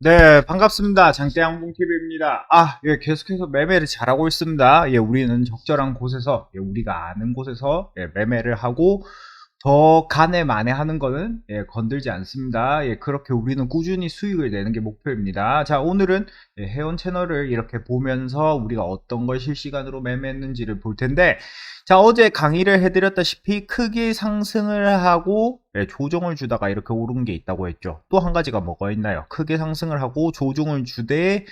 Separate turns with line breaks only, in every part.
네, 반갑습니다. 장대양봉TV입니다. 아, 예, 계속해서 매매를 잘하고 있습니다. 예, 우리는 적절한 곳에서, 예, 우리가 아는 곳에서, 예, 매매를 하고, 더 간에 만회하는 거는, 예, 건들지 않습니다. 예, 그렇게 우리는 꾸준히 수익을 내는 게 목표입니다. 자, 오늘은, 예, 회원 채널을 이렇게 보면서 우리가 어떤 걸 실시간으로 매매했는지를 볼 텐데, 자, 어제 강의를 해드렸다시피 크게 상승을 하고 예, 조정을 주다가 이렇게 오른 게 있다고 했죠. 또 한 가지가 뭐가 있나요? 크게 상승을 하고 조정을 주되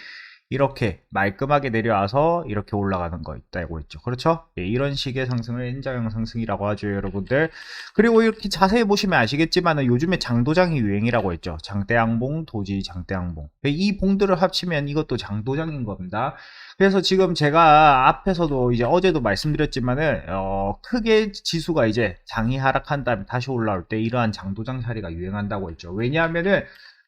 이렇게 말끔하게 내려와서 이렇게 올라가는 거 있다고 했죠. 그렇죠? 예, 이런 식의 상승을 N자형 상승이라고 하죠, 여러분들. 그리고 이렇게 자세히 보시면 아시겠지만 요즘에 장도장이 유행이라고 했죠. 장대양봉, 도지, 장대양봉. 예, 이 봉들을 합치면 이것도 장도장인 겁니다. 그래서 지금 제가 앞에서도 이제 어제도 말씀드렸지만은 어, 크게 지수가 이제 장이 하락한 다음에 다시 올라올 때 이러한 장도장 자리가 유행한다고 했죠. 왜냐하면은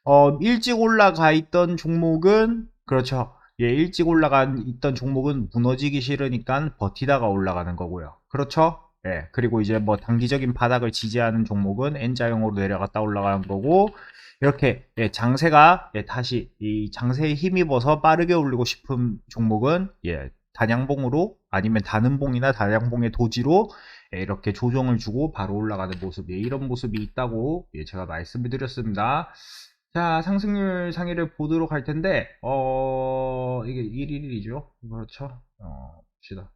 어, 일찍 올라가 있던 종목은 그렇죠. 예, 일찍 올라가 있던 종목은 무너지기 싫으니까 버티다가 올라가는 거고요. 그렇죠? 예, 그리고 이제 뭐 단기적인 바닥을 지지하는 종목은 N자형으로 내려갔다 올라가는 거고 이렇게 예, 장세가 예, 다시 이 장세에 힘입어서 빠르게 올리고 싶은 종목은 예, 단양봉으로 아니면 단음봉이나 단양봉의 도지로 예, 이렇게 조정을 주고 바로 올라가는 모습 예, 이런 모습이 있다고 예, 제가 말씀을 드렸습니다. 자 상승률 상위를 보도록 할 텐데 어 이게 1일이죠 그렇죠 어 봅시다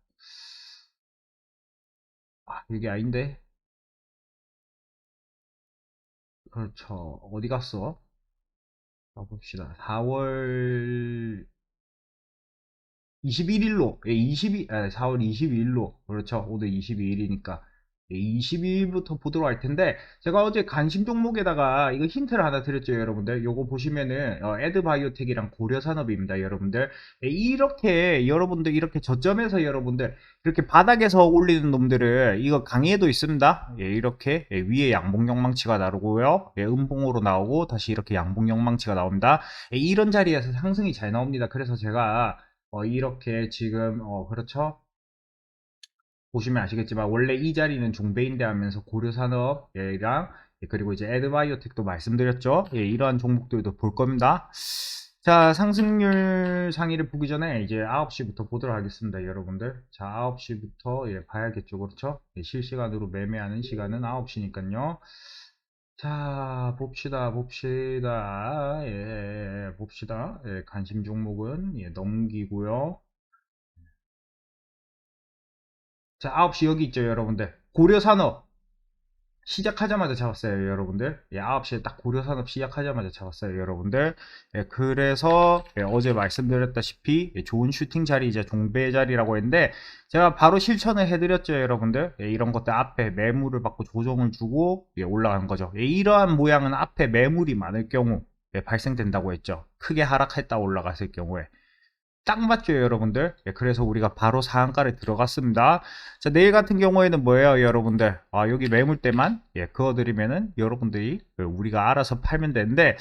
아 이게 아닌데 그렇죠. 어디 갔어? 자, 봅시다. 4월 21일로, 예, 22, 아, 4월 22일로, 그렇죠. 오늘 22일이니까. 22일부터 보도록 할 텐데 제가 어제 관심 종목에다가 이거 힌트를 하나 드렸죠 여러분들. 요거 보시면은 어, 에드바이오텍이랑 고려산업입니다 여러분들. 예, 이렇게 여러분들 이렇게 저점에서 여러분들 이렇게 바닥에서 올리는 놈들을 이거 강의에도 있습니다. 예, 이렇게 예, 위에 양봉영망치가 나오고요. 예, 음봉으로 나오고 다시 이렇게 양봉영망치가 나옵니다. 예, 이런 자리에서 상승이 잘 나옵니다. 그래서 제가 어, 이렇게 지금 어, 그렇죠 보시면 아시겠지만 원래 이 자리는 종배인대 하면서 고려산업이랑 예, 그리고 이제 에드바이오텍도 말씀드렸죠. 예, 이러한 종목들도 볼 겁니다. 자, 상승률 상위를 보기 전에 이제 9시부터 보도록 하겠습니다, 여러분들. 자, 9시부터 예, 봐야겠죠, 그렇죠? 예, 실시간으로 매매하는 시간은 9시니까요. 자, 봅시다, 봅시다. 예, 봅시다. 예, 관심 종목은 예, 넘기고요. 자, 9시 여기 있죠, 여러분들. 고려산업. 시작하자마자 잡았어요, 여러분들. 예, 9시에 딱 고려산업 시작하자마자 잡았어요, 여러분들. 예, 그래서 예, 어제 말씀드렸다시피 예, 좋은 슈팅 자리, 이제 종배 자리라고 했는데 제가 바로 실천을 해드렸죠, 여러분들. 예, 이런 것들 앞에 매물을 받고 조정을 주고 예, 올라가는 거죠. 예, 이러한 모양은 앞에 매물이 많을 경우 예, 발생된다고 했죠. 크게 하락했다 올라갔을 경우에. 딱 맞죠 여러분들? 예, 그래서 우리가 바로 상한가를 들어갔습니다. 자 내일 같은 경우에는 뭐예요 여러분들? 아 여기 매물대만? 예 그어드리면은 여러분들이 그 우리가 알아서 팔면 되는데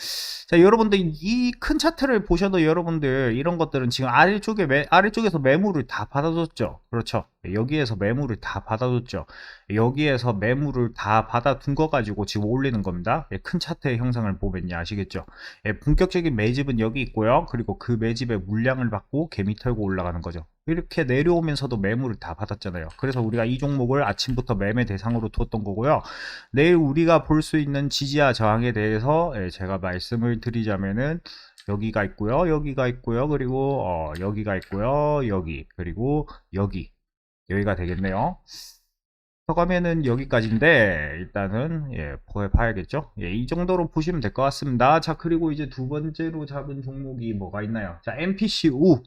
자 여러분들 이 큰 차트를 보셔도 여러분들 이런 것들은 지금 아래쪽에 매, 아래쪽에서 매물을 다 받아줬죠? 그렇죠? 예, 여기에서 매물을 다 받아줬죠 여기에서 매물을 다 받아둔 거 가지고 지금 올리는 겁니다 예, 큰 차트의 형상을 보면요 아시겠죠 예, 본격적인 매집은 여기 있고요 그리고 그 매집의 물량을 받고 개미 털고 올라가는 거죠 이렇게 내려오면서도 매물을 다 받았잖아요. 그래서 우리가 이 종목을 아침부터 매매 대상으로 두었던 거고요. 내일 우리가 볼 수 있는 지지와 저항에 대해서 예, 제가 말씀을 드리자면은 여기가 있고요. 여기가 있고요. 그리고 어, 여기가 있고요. 여기 그리고 여기 여기가 되겠네요. 서가면은 여기까지인데 일단은 예, 봐야겠죠. 예, 이 정도로 보시면 될 것 같습니다. 자 그리고 이제 두 번째로 잡은 종목이 뭐가 있나요? 자 MPCU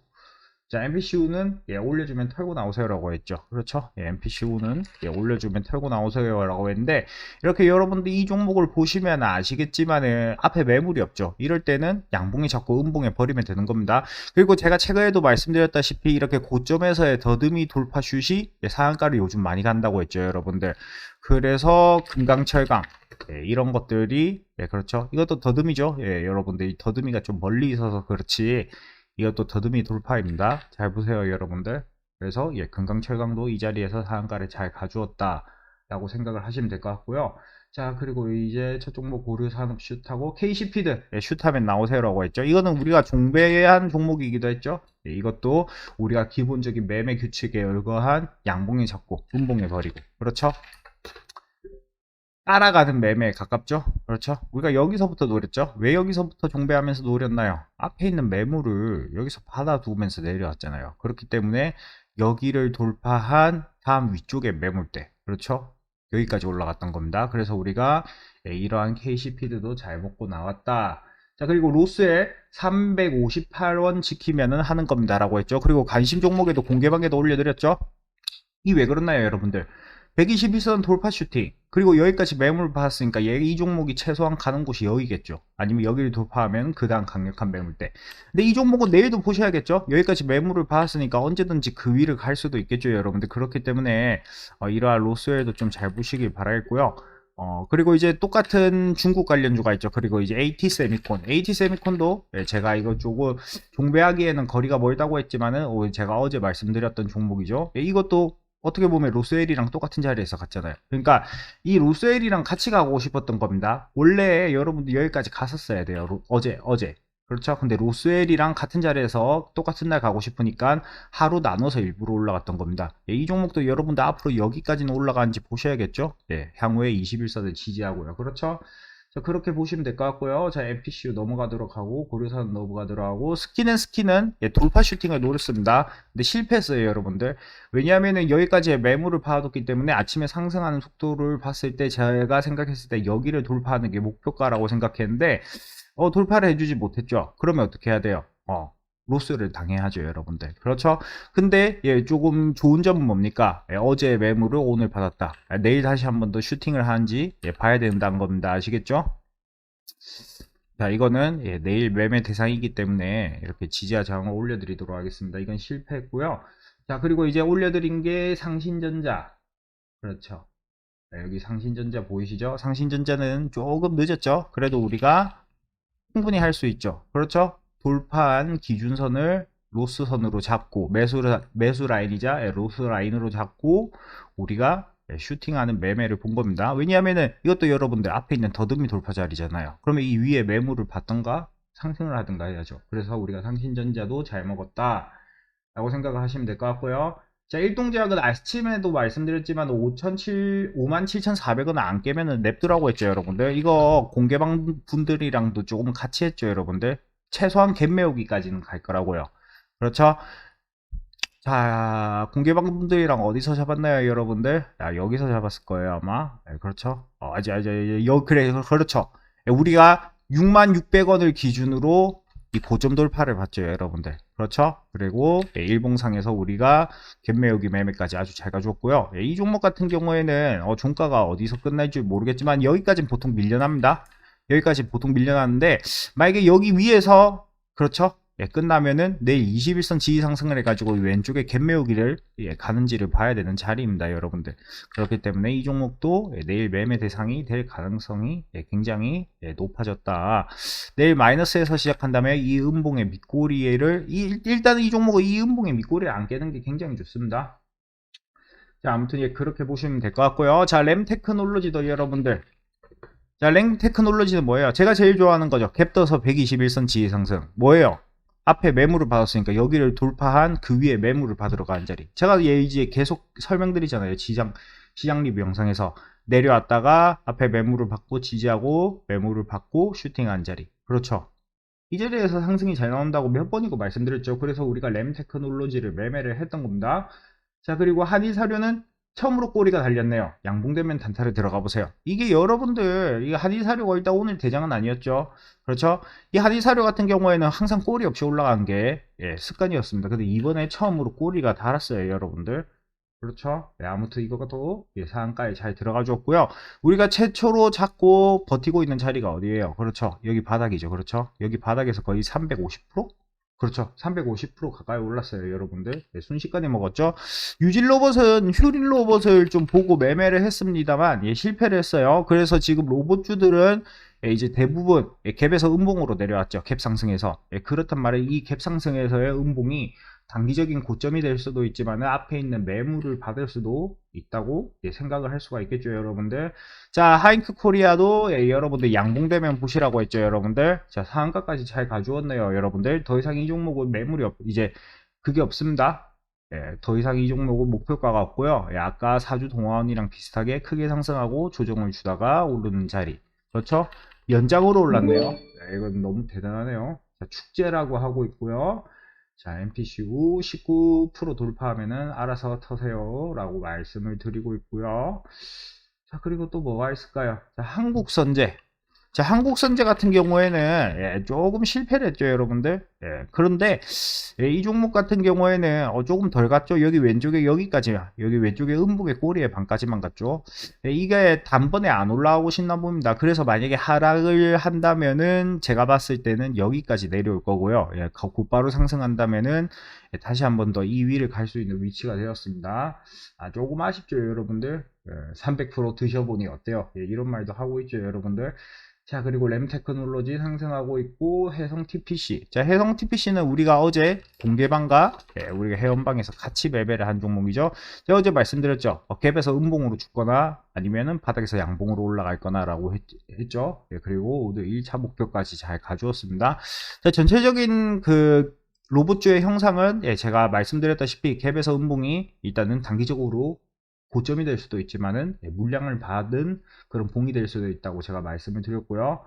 자, MPCU는 예, 올려주면 털고 나오세요라고 했죠. 그렇죠? 예, MPCU는 예, 올려주면 털고 나오세요라고 했는데 이렇게 여러분들 이 종목을 보시면 아시겠지만은 앞에 매물이 없죠. 이럴 때는 양봉이 자꾸 음봉에 버리면 되는 겁니다. 그리고 제가 최근에도 말씀드렸다시피 이렇게 고점에서의 더듬이 돌파 슛이 예, 상한가를 요즘 많이 간다고 했죠, 여러분들. 그래서 금강철강 예, 이런 것들이 예, 그렇죠. 이것도 더듬이죠. 예, 여러분들 이 더듬이가 좀 멀리 있어서 그렇지. 이것도 더듬이 돌파입니다. 잘 보세요, 여러분들. 그래서 예, 금강철강도 이 자리에서 상한가를 잘 가주었다. 라고 생각을 하시면 될 것 같고요. 자, 그리고 이제 첫 종목 고려 산업 슛하고 KC피드 예, 슛하면 나오세요라고 했죠. 이거는 우리가 종배한 종목이기도 했죠. 예, 이것도 우리가 기본적인 매매 규칙에 열거한 양봉에 잡고 음봉에 버리고 그렇죠. 따라가는 매매에 가깝죠? 그렇죠? 우리가 여기서부터 노렸죠? 왜 여기서부터 종배하면서 노렸나요? 앞에 있는 매물을 여기서 받아두면서 내려왔잖아요. 그렇기 때문에 여기를 돌파한 다음 위쪽의 매물대. 그렇죠? 여기까지 올라갔던 겁니다. 그래서 우리가 예, 이러한 KC피드도 잘 먹고 나왔다. 자, 그리고 로스에 358원 지키면은 하는 겁니다. 라고 했죠. 그리고 관심 종목에도 공개방에도 올려드렸죠. 이 왜 그렇나요, 여러분들? 121선 돌파 슈팅. 그리고 여기까지 매물을 받았으니까 얘 이 종목이 최소한 가는 곳이 여기겠죠. 아니면 여기를 돌파하면 그 다음 강력한 매물대. 근데 이 종목은 내일도 보셔야겠죠. 여기까지 매물을 받았으니까 언제든지 그 위를 갈 수도 있겠죠, 여러분들. 그렇기 때문에 어, 이러한 로스웰도 좀 잘 보시길 바라겠고요. 어, 그리고 이제 똑같은 중국 관련주가 있죠. 그리고 이제 AT 세미콘. AT 세미콘도 예, 제가 이거 조금 종배하기에는 거리가 멀다고 했지만은 어, 제가 어제 말씀드렸던 종목이죠. 예, 이것도 어떻게 보면 로스웰이랑 똑같은 자리에서 갔잖아요. 그러니까 이 로스웰이랑 같이 가고 싶었던 겁니다. 원래 여러분들 여기까지 갔었어야 돼요. 로- 어제 어제. 그렇죠. 근데 로스웰이랑 같은 자리에서 똑같은 날 가고 싶으니까 하루 나눠서 일부러 올라갔던 겁니다. 예, 이 종목도 여러분들 앞으로 여기까지는 올라가는지 보셔야겠죠. 예, 향후에 21선을 지지하고요. 그렇죠. 자, 그렇게 보시면 될 것 같고요. 자, MPCU 넘어가도록 하고, 고려산 넘어가도록 하고, 스키는 스키는 예, 돌파 슈팅을 노렸습니다. 근데 실패했어요, 여러분들. 왜냐하면은 여기까지 매물을 파뒀기 때문에 아침에 상승하는 속도를 봤을 때 제가 생각했을 때 여기를 돌파하는 게 목표가라고 생각했는데, 어, 돌파를 해주지 못했죠. 그러면 어떻게 해야 돼요? 어, 로스를 당해야죠, 여러분들. 그렇죠? 근데 예, 조금 좋은 점은 뭡니까? 예, 어제 매물을 오늘 받았다. 아, 내일 다시 한 번 더 슈팅을 하는지 예, 봐야 된다는 겁니다. 아시겠죠? 자, 이거는 예, 내일 매매 대상이기 때문에 이렇게 지지와 저항을 올려드리도록 하겠습니다. 이건 실패했고요. 자, 그리고 이제 올려드린 게 상신전자. 그렇죠. 자, 여기 상신전자 보이시죠? 상신전자는 조금 늦었죠? 그래도 우리가 충분히 할 수 있죠. 그렇죠? 돌파한 기준선을 로스선으로 잡고 매수 매수 라인이자 예, 로스 라인으로 잡고 우리가 예, 슈팅하는 매매를 본 겁니다. 왜냐하면은 이것도 여러분들 앞에 있는 더듬이 돌파 자리잖아요. 그러면 이 위에 매물을 받던가 상승을 하든가 해야죠. 그래서 우리가 상신전자도 잘 먹었다 라고 생각을 하시면 될 것 같고요. 자, 일동제약은 아침에도 말씀드렸지만 57,400원 안 깨면은 냅두라고 했죠, 여러분들. 이거 공개방 분들이랑도 조금 같이 했죠, 여러분들. 최소한 갭 메우기까지는 갈 거라고요. 그렇죠? 자, 공개방 분들이랑 어디서 잡았나요, 여러분들? 야, 여기서 잡았을 거예요, 아마. 네, 그렇죠? 어, 아직, 아직, 여, 그래, 그렇죠. 예, 우리가 6600원을 기준으로 이 고점 돌파를 봤죠, 여러분들. 그렇죠? 그리고 예, 일봉상에서 우리가 갭매우기 매매까지 아주 잘 가져왔고요. 예, 이 종목 같은 경우에는 어, 종가가 어디서 끝날지 모르겠지만 여기까지는 보통 밀려납니다. 여기까지 보통 밀려나는데 만약에 여기 위에서 그렇죠? 예, 끝나면은 내일 21선 지지 상승을 해가지고 왼쪽에 갭매우기를 예, 가는지를 봐야 되는 자리입니다, 여러분들. 그렇기 때문에 이 종목도 예, 내일 매매 대상이 될 가능성이 예, 굉장히 예, 높아졌다. 내일 마이너스에서 시작한다면 이 음봉의 밑꼬리를 이- 일단은 이 종목은 이 음봉의 밑꼬리를 안 깨는 게 굉장히 좋습니다. 자, 아무튼 예, 그렇게 보시면 될 것 같고요. 자, 램 테크놀로지도 여러분들. 자, 램 테크놀로지는 뭐예요? 제가 제일 좋아하는 거죠. 갭 떠서 121선 지지 상승. 뭐예요? 앞에 매물을 받았으니까 여기를 돌파한 그 위에 매물을 받으러 가는 자리. 제가 얘 이제 계속 설명드리잖아요. 시장 시장 리뷰 영상에서 내려왔다가 앞에 매물을 받고 지지하고 매물을 받고 슈팅한 자리. 그렇죠. 이 자리에서 상승이 잘 나온다고 몇 번이고 말씀드렸죠. 그래서 우리가 램 테크놀로지를 매매를 했던 겁니다. 자, 그리고 한일 사료는 처음으로 꼬리가 달렸네요. 양봉되면 단타를 들어가 보세요. 이게 여러분들, 이 한일사료가 일단 오늘 대장은 아니었죠. 그렇죠? 이 한일사료 같은 경우에는 항상 꼬리 없이 올라간 게 예, 습관이었습니다. 근데 이번에 처음으로 꼬리가 달았어요, 여러분들. 그렇죠? 네, 아무튼 또 예, 상한가에 잘 들어가 줬고요. 우리가 최초로 잡고 버티고 있는 자리가 어디예요? 그렇죠? 여기 바닥이죠. 그렇죠? 여기 바닥에서 거의 350%? 그렇죠. 350% 가까이 올랐어요, 여러분들. 네, 순식간에 먹었죠. 유진 로봇은 휴린 로봇을 좀 보고 매매를 했습니다만 예, 실패를 했어요. 그래서 지금 로봇주들은 예, 이제 대부분 예, 갭에서 음봉으로 내려왔죠. 갭 상승에서. 예, 그렇단 말이에요. 이 갭 상승에서의 음봉이 단기적인 고점이 될 수도 있지만 앞에 있는 매물을 받을 수도 있다고 예, 생각을 할 수가 있겠죠 여러분들. 자 하잉크 코리아도 예, 여러분들 양봉되면 보시라고 했죠 여러분들. 자 상한가까지 잘 가져왔네요 여러분들. 더 이상 이 종목은 매물이 없 이제 그게 없습니다. 예, 더 이상 이 종목은 목표가가 없고요. 예, 아까 사주 동화원이랑 비슷하게 크게 상승하고 조정을 주다가 오르는 자리. 그렇죠? 연장으로 올랐네요. 예, 이건 너무 대단하네요. 자, 축제라고 하고 있고요 자, MPCU 19% 돌파하면은 알아서 터세요. 라고 말씀을 드리고 있고요. 자, 그리고 또 뭐가 있을까요? 자, 한국선제. 자, 한국선제 같은 경우에는 예, 조금 실패를 했죠, 여러분들. 예, 그런데 예, 이 종목 같은 경우에는 어, 조금 덜 갔죠. 여기 왼쪽에 여기까지, 여기 왼쪽에 음북의 꼬리에 반까지만 갔죠. 예, 이게 단번에 안 올라오고 싶나 봅니다. 그래서 만약에 하락을 한다면은 제가 봤을 때는 여기까지 내려올 거고요. 예, 거- 곧바로 상승한다면은 예, 다시 한 번더이 위를 갈 수 있는 위치가 되었습니다. 아, 조금 아쉽죠, 여러분들. 예, 300% 드셔보니 어때요? 예, 이런 말도 하고 있죠, 여러분들. 자, 그리고 램 테크놀로지 상승하고 있고, 해성 TPC. 자, 해성 TPC는 우리가 어제 공개방과 예, 우리가 회원방에서 같이 매매를 한 종목이죠. 제가 어제 말씀드렸죠. 어, 갭에서 음봉으로 죽거나 아니면은 바닥에서 양봉으로 올라갈 거나라고 했, 죠 그리고 오늘 1차 목표까지 잘 가주었습니다. 자, 전체적인 그 로봇주의 형상은 예, 제가 말씀드렸다시피 갭에서 음봉이 일단은 단기적으로 고점이 될 수도 있지만은 예, 물량을 받은 그런 봉이 될 수도 있다고 제가 말씀을 드렸고요.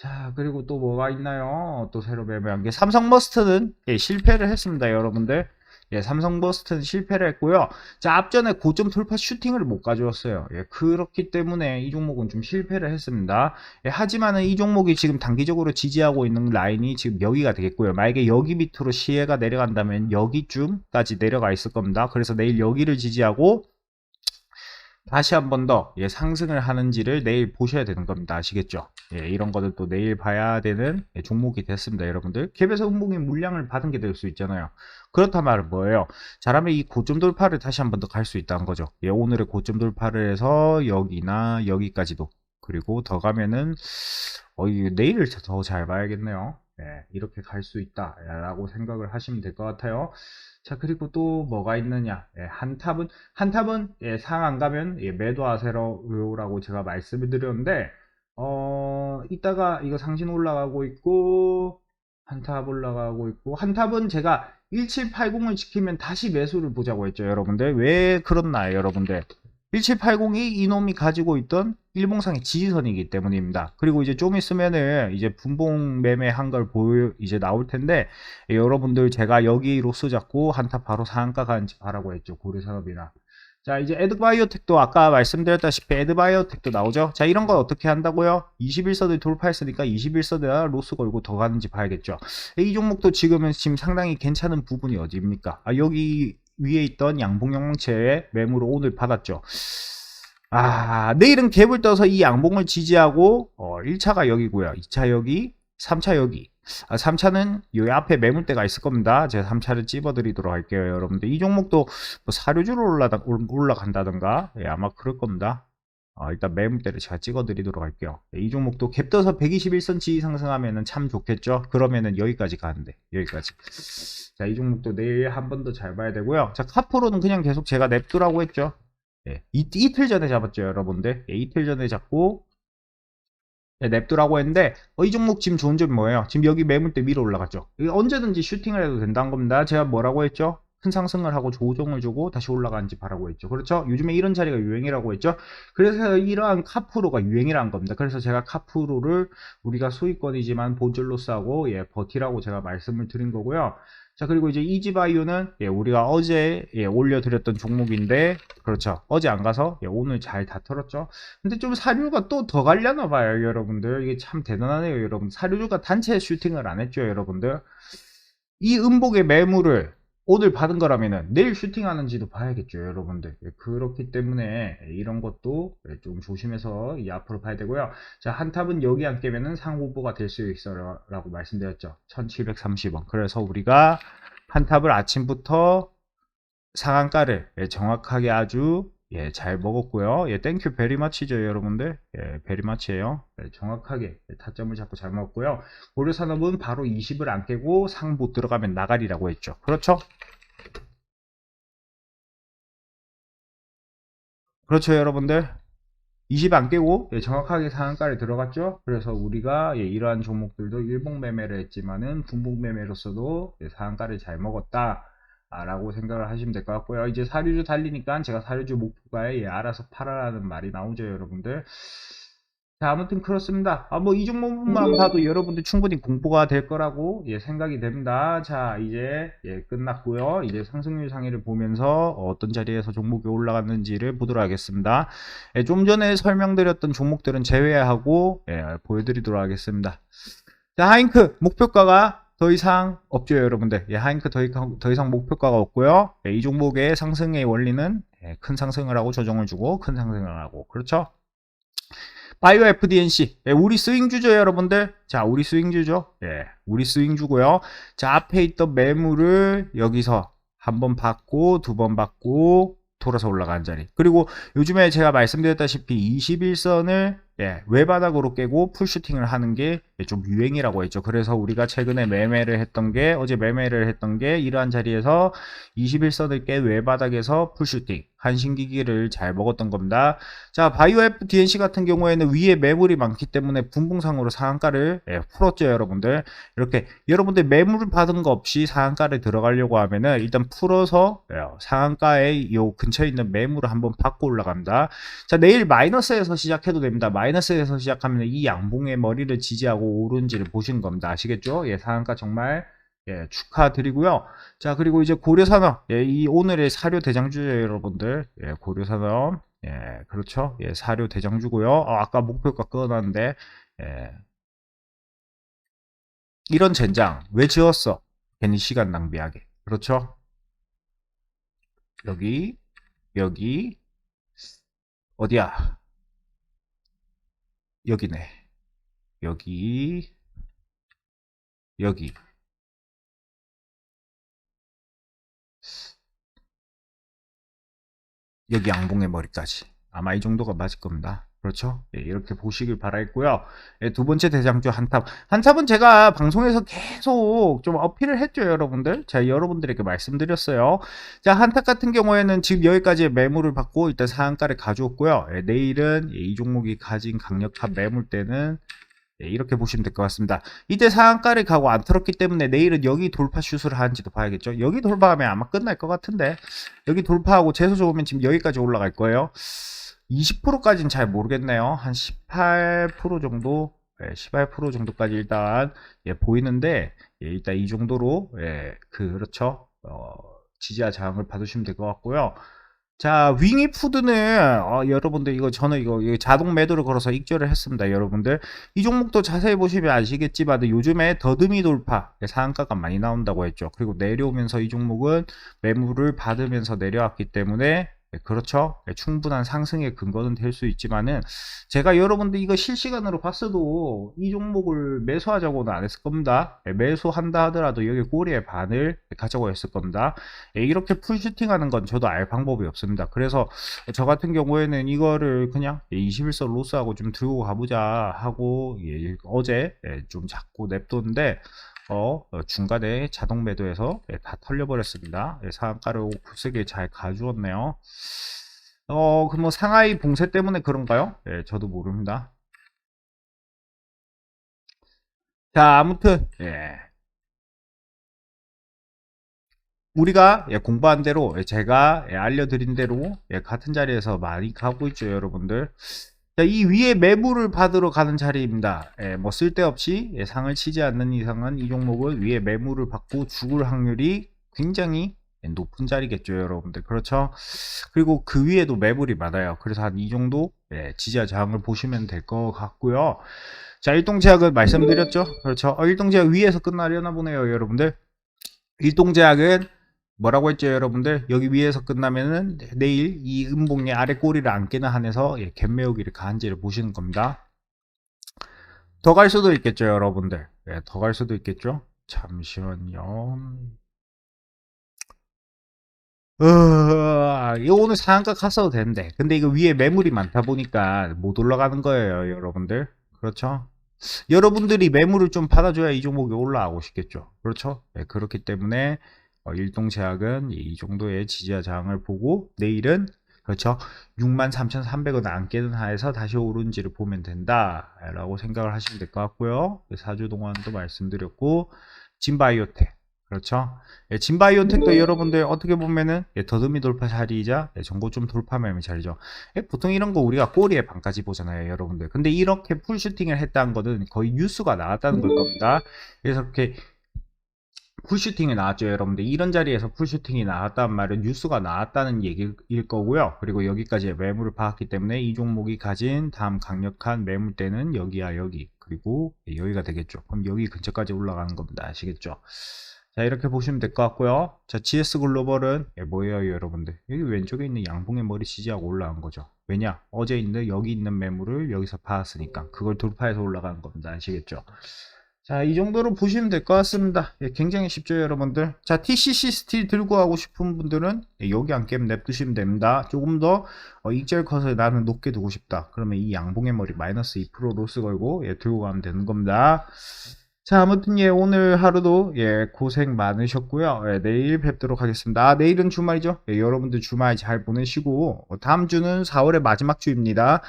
자 그리고 또 뭐가 있나요? 또 새로 매매한 게 삼성버스트는 예, 실패를 했습니다, 여러분들. 예, 삼성 버스트는 실패를 했고요. 자 앞전에 고점 돌파 슈팅을 못 가져왔어요. 예, 그렇기 때문에 이 종목은 좀 실패를 했습니다. 예, 하지만은 이 종목이 지금 단기적으로 지지하고 있는 라인이 지금 여기가 되겠고요. 만약에 여기 밑으로 시혜가 내려간다면 여기쯤까지 내려가 있을 겁니다. 그래서 내일 여기를 지지하고 다시 한 번 더 예, 상승을 하는지를 내일 보셔야 되는 겁니다. 아시겠죠? 예, 이런 거는 또 내일 봐야 되는 예, 종목이 됐습니다. 여러분들 캡에서 운봉의 물량을 받은 게 될 수 있잖아요. 그렇단 말은 뭐예요? 잘하면 이 고점 돌파를 다시 한 번 더 갈 수 있다는 거죠. 예, 오늘의 고점 돌파를 해서 여기나 여기까지도 그리고 더 가면은 어, 이 내일을 더 잘 봐야겠네요. 예, 이렇게 갈 수 있다라고 생각을 하시면 될 것 같아요. 자, 그리고 또 뭐가 있느냐? 예, 한탑은 한탑은 예, 상안 가면 예, 매도하세요라고 제가 말씀을 드렸는데 어, 이따가 이거 상신 올라가고 있고 한탑 올라가고 있고 한탑은 제가 1780을 지키면 다시 매수를 보자고 했죠, 여러분들. 왜 그렇나요, 여러분들? 1780이 이놈이 가지고 있던 일봉상의 지지선이기 때문입니다. 그리고 이제 좀 있으면은 이제 분봉 매매한 걸 보여 이제 나올 텐데 예, 여러분들 제가 여기 로스 잡고 한타 바로 상한가 가는지 바라고 했죠. 고려산업이나. 자 이제 에드바이오텍도 아까 말씀드렸다시피 에드바이오텍도 나오죠. 자 이런 건 어떻게 한다고요? 21서드 돌파했으니까 21서드야 로스 걸고 더 가는지 봐야겠죠. 이 종목도 지금은 지금 상당히 괜찮은 부분이 어디입니까? 아 여기 위에 있던 양봉영망체의 매물을 오늘 받았죠. 아, 내일은 갭을 떠서 이 양봉을 지지하고, 어, 1차가 여기고요. 2차 여기, 3차 여기. 아, 3차는 여기 앞에 매물대가 있을 겁니다. 제가 3차를 찝어드리도록 할게요, 여러분들. 이 종목도 뭐 사료주로 올라간다던가, 예, 아마 그럴 겁니다. 어, 일단 매물대를 제가 찍어드리도록 할게요. 예, 이 종목도 갭 떠서 121cm 지지 상승하면은 참 좋겠죠? 그러면은 여기까지 가는데, 여기까지. 자, 이 종목도 내일 한 번 더 잘 봐야 되고요. 자, 카프로는 그냥 계속 제가 냅두라고 했죠. 예, 이, 이틀 전에 잡았죠, 여러분들. 예, 이틀 전에 잡고, 예, 냅두라고 했는데, 어, 이 종목 지금 좋은 점이 뭐예요? 지금 여기 매물대 위로 올라갔죠. 언제든지 슈팅을 해도 된다는 겁니다. 제가 뭐라고 했죠? 큰 상승을 하고 조정을 주고 다시 올라가는 지 바라고 했죠. 그렇죠? 요즘에 이런 자리가 유행이라고 했죠. 그래서 이러한 카프로가 유행이라는 겁니다. 그래서 제가 카프로를 우리가 수익권이지만 본질로스하고 예, 버티라고 제가 말씀을 드린 거고요. 자 그리고 이제 이지바이오는 예, 우리가 어제 예, 올려드렸던 종목인데 그렇죠 어제 안 가서 예, 오늘 잘 다 털었죠 근데 좀 사료가 또 더 갈려나 봐요 여러분들 이게 참 대단하네요 여러분 사료주가 단체 슈팅을 안 했죠 여러분들 이 음복의 매물을 오늘 받은 거라면은 내일 슈팅하는지도 봐야겠죠 여러분들. 예, 그렇기 때문에 이런 것도 예, 좀 조심해서 이 앞으로 봐야 되고요. 자 한탑은 여기 안 깨면은 상후보가 될 수 있어 라고 말씀드렸죠. 1730원. 그래서 우리가 한탑을 아침부터 상한가를 예, 정확하게 아주 예, 잘 먹었고요. 예, 땡큐 베리마치죠, 여러분들. 예, 베리마치예요. 예, 정확하게 예, 타점을 잡고 잘 먹었고요. 고려 산업은 바로 20을 안 깨고 상부 들어가면 나가리라고 했죠. 그렇죠? 그렇죠, 여러분들. 20 안 깨고 예, 정확하게 상한가를 들어갔죠. 그래서 우리가 예, 이러한 종목들도 일봉 매매를 했지만은 분봉 매매로서도 예, 상한가를 잘 먹었다. 아, 라고 생각을 하시면 될 것 같고요. 이제 사료주 달리니까 제가 사료주 목표가에 예, 알아서 팔아라는 말이 나오죠, 여러분들. 자, 아무튼 그렇습니다. 아, 뭐, 이 종목만 봐도 여러분들 충분히 공부가 될 거라고, 예, 생각이 됩니다. 자, 이제, 예, 끝났고요. 이제 상승률 상위를 보면서 어떤 자리에서 종목이 올라갔는지를 보도록 하겠습니다. 예, 좀 전에 설명드렸던 종목들은 제외하고, 예, 보여드리도록 하겠습니다. 자, 하잉크, 목표가가 더 이상 없죠, 여러분들. 예, 하잉크 더, 더 이상 목표가가 없고요. 예, 이 종목의 상승의 원리는 예, 큰 상승을 하고 조정을 주고 큰 상승을 하고, 그렇죠? 바이오 FDNC. 예, 우리 스윙주죠, 여러분들. 자, 우리 스윙주죠. 예, 우리 스윙주고요. 자, 앞에 있던 매물을 여기서 한 번 받고, 두 번 받고, 돌아서 올라가는 자리. 그리고 요즘에 제가 말씀드렸다시피 21선을 예, 외바닥으로 깨고 풀슈팅을 하는 게 좀 유행이라고 했죠. 그래서 우리가 최근에 매매를 했던 게 어제 매매를 했던 게 이러한 자리에서 21선을 깨 외바닥에서 풀슈팅 한신기기를 잘 먹었던 겁니다. 자, 바이오F DNC 같은 경우에는 위에 매물이 많기 때문에 분봉상으로 상한가를 예, 풀었죠, 여러분들. 이렇게 여러분들 매물을 받은 거 없이 상한가를 들어가려고 하면은 일단 풀어서 예, 상한가에 요 근처에 있는 매물을 한번 받고 올라갑니다. 자, 내일 마이너스에서 시작해도 됩니다. 마이너스에서 시작하면 이 양봉의 머리를 지지하고 오른지를 보시는 겁니다. 아시겠죠? 예, 상한가 정말 예, 축하드리고요. 자, 그리고 이제 고려산업, 예, 이 오늘의 사료 대장주죠, 여러분들. 예, 고려산업, 예, 그렇죠. 예, 사료 대장주고요. 어, 아까 목표가 끊어놨는데, 예. 이런 젠장, 왜 지었어? 괜히 시간 낭비하게. 그렇죠? 여기, 여기, 어디야? 여기네. 여기, 여기. 여기 양봉의 머리까지. 아마 이 정도가 맞을 겁니다. 그렇죠? 예, 이렇게 보시길 바라겠고요. 예, 두 번째 대장주 한탑. 한탑은 제가 방송에서 계속 좀 어필을 했죠, 여러분들. 제가 여러분들에게 말씀드렸어요. 자, 한탑 같은 경우에는 지금 여기까지 매물을 받고 일단 상한가를 가져왔고요. 예, 내일은 이 종목이 가진 강력한 매물대는 예, 이렇게 보시면 될 것 같습니다. 이때 상한가를 가고 안 털었기 때문에 내일은 여기 돌파 슛을 하는지도 봐야겠죠. 여기 돌파하면 아마 끝날 것 같은데 여기 돌파하고 재수 좋으면 지금 여기까지 올라갈 거예요. 20%까지는 잘 모르겠네요. 한 18% 정도, 예, 18% 정도까지 일단 예, 보이는데 예, 일단 이 정도로 예, 그렇죠. 어, 지지와 저항을 받으시면 될 것 같고요. 자, 윙이푸드는 어, 여러분들 이거 저는 이거, 이거 자동 매도를 걸어서 익절을 했습니다, 여러분들. 이 종목도 자세히 보시면 아시겠지만 요즘에 더듬이 돌파 상한가가 많이 나온다고 했죠. 그리고 내려오면서 이 종목은 매물을 받으면서 내려왔기 때문에 네, 그렇죠. 네, 충분한 상승의 근거는 될 수 있지만은 제가 여러분들 이거 실시간으로 봤어도 이 종목을 매수하자고는 안 했을 겁니다. 네, 매수한다 하더라도 여기 꼬리에 반을 가자고 했을 겁니다. 예, 이렇게 풀슈팅 하는 건 저도 알 방법이 없습니다. 그래서 저 같은 경우에는 이거를 그냥 21선 로스하고 좀 들고 가보자 하고 예, 어제 예, 좀 자꾸 냅뒀는데 어, 어, 중간에 자동 매도해서 예, 다 털려버렸습니다. 예, 상한가를 굳세게 잘 가주었네요. 어, 그 뭐 상하이 봉쇄 때문에 그런가요? 예, 저도 모릅니다. 자, 아무튼 예. 우리가 예, 공부한 대로 예, 제가 예, 알려드린 대로 예, 같은 자리에서 많이 가고 있죠, 여러분들. 자, 이 위에 매물을 받으러 가는 자리입니다. 예, 뭐 쓸데없이 예, 상을 치지 않는 이상은 이 종목은 위에 매물을 받고 죽을 확률이 굉장히 예, 높은 자리겠죠, 여러분들. 그렇죠? 그리고 그 위에도 매물이 많아요. 그래서 한 이 정도 예, 지지와 저항을 보시면 될 것 같고요. 자, 일동제약은 말씀드렸죠? 그렇죠? 어, 일동제약 위에서 끝나려나 보네요, 여러분들. 일동제약은 뭐라고 했죠, 여러분들? 여기 위에서 끝나면은 내일 이 음봉의 아래 꼬리를 안 깨는 한에서 예, 갭매우기를 가한지를 보시는 겁니다. 더 갈 수도 있겠죠, 여러분들. 예, 더 갈 수도 있겠죠. 잠시만요. 으, 이거 오늘 상한가 갔어도 되는데. 근데 이거 위에 매물이 많다 보니까 못 올라가는 거예요, 여러분들. 그렇죠? 여러분들이 매물을 좀 받아줘야 이 종목이 올라가고 싶겠죠. 그렇죠? 네, 그렇기 때문에 어, 일동제약은 이 정도의 지지와 저항을 보고 내일은 그렇죠? 63,300원 안 깨는 하에서 다시 오른지를 보면 된다라고 생각을 하시면 될 것 같고요. 사주 동안도 말씀드렸고 진바이오텍 그렇죠? 예, 진바이오텍도 여러분들 어떻게 보면은 예, 더듬이 돌파 자리이자 예, 전고점 돌파 매매 자리죠. 예, 보통 이런 거 우리가 꼬리에 반까지 보잖아요, 여러분들. 근데 이렇게 풀슈팅을 했다는 거는 거의 뉴스가 나왔다는 걸 겁니다. 그래서 이렇게 풀슈팅이 나왔죠, 여러분들. 이런 자리에서 풀슈팅이 나왔다는 말은 뉴스가 나왔다는 얘기일 거고요. 그리고 여기까지 매물을 봐왔기 때문에 이 종목이 가진 다음 강력한 매물대는 여기야, 여기. 그리고 여기가 되겠죠. 그럼 여기 근처까지 올라가는 겁니다. 아시겠죠? 자, 이렇게 보시면 될 것 같고요. 자, GS 글로벌은 예, 뭐예요, 여러분들? 여기 왼쪽에 있는 양봉의 머리 지지하고 올라간 거죠. 왜냐? 어제 있는 여기 있는 매물을 여기서 봐왔으니까 그걸 돌파해서 올라가는 겁니다. 아시겠죠? 자, 이 정도로 보시면 될 것 같습니다. 예, 굉장히 쉽죠, 여러분들. 자, TCC 스틸 들고 가고 싶은 분들은 예, 여기 안 게임 냅두시면 됩니다. 조금 더 어, 익절 컷을 나는 높게 두고 싶다. 그러면 이 양봉의 머리 마이너스 2% 로스 걸고 예, 들고 가면 되는 겁니다. 자, 아무튼 예, 오늘 하루도 예, 고생 많으셨고요. 예, 내일 뵙도록 하겠습니다. 아, 내일은 주말이죠. 예, 여러분들 주말 잘 보내시고 어, 다음 주는 4월의 마지막 주입니다.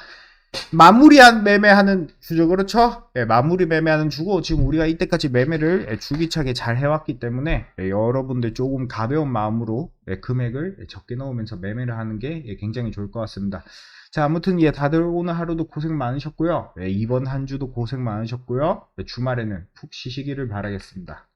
마무리한 매매하는 주죠. 그렇죠? 예, 마무리 매매하는 주고 지금 우리가 이때까지 매매를 예, 줄기차게 잘 해왔기 때문에 예, 여러분들 조금 가벼운 마음으로 예, 금액을 예, 적게 넣으면서 매매를 하는 게 예, 굉장히 좋을 것 같습니다. 자, 아무튼 예, 다들 오늘 하루도 고생 많으셨고요. 예, 이번 한 주도 고생 많으셨고요. 예, 주말에는 푹 쉬시기를 바라겠습니다.